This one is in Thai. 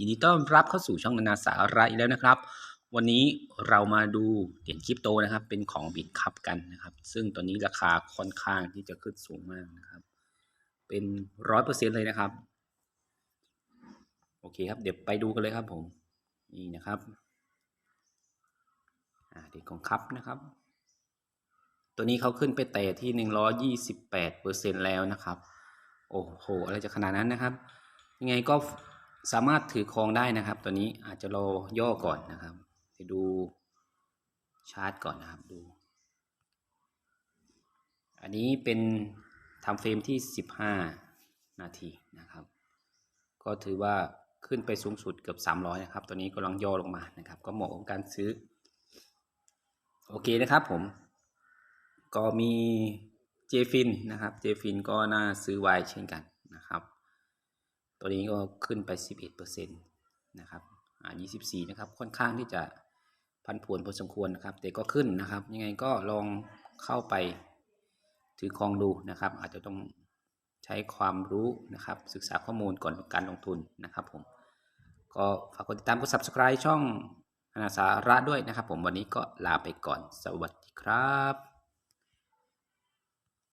ยินดีต้อนรับเข้าสู่ช่องนานาสาระอีกแล้วนะครับ วันนี้เรามาดูเหรียญคริปโตนะครับ เป็นของบิตคัพกันนะครับ ซึ่งตอนนี้ราคาค่อนข้างที่จะขึ้นสูงมากนะครับ เป็นร้อยเปอร์เซ็นเลยนะครับ โอเคครับเดี๋ยวไปดูกันเลยครับผมนี่นะครับอ่าเหรียญของคัพนะครับ ตัวนี้เขาขึ้นไปแต่ที่หนึ่งร้อยี่สิบแปดเปอร์เซ็นแล้วนะครับ โอ้โหอะไรจะขนาดนั้นนะครับ ยังไงก็ สามารถถือครองได้นะครับ ตัวนี้อาจจะรอย่อก่อนนะครับไปดูชาร์ตก่อนนะครับดู อันนี้เป็นทำเฟรมที่ 15 นาทีนะครับ ก็ถือว่าขึ้นไปสูงสุดเกือบ 300 นะครับ ตัวนี้กำลังย่อลงมานะครับ ก็เหมาะกับการซื้อ โอเคนะครับผม ก็มีเจฟินนะครับ เจฟินก็น่าซื้อไว้เช่นกัน ตัวนี้ก็ขึ้นไป 11%นะครับอ่า24 นะครับ ค่อนข้างที่จะพันผวนพอสมควรนะครับ แต่ก็ขึ้นนะครับ ยังไงก็ลองเข้าไปถือครองดูนะครับ อาจจะต้องใช้ความรู้นะครับ ศึกษาข้อมูลก่อนการลงทุนนะครับผม ก็ฝากกดติดตามกด subscribe ช่องอนาสาระด้วยนะครับผมวันนี้ก็ลาไปก่อน สวัสดีครับ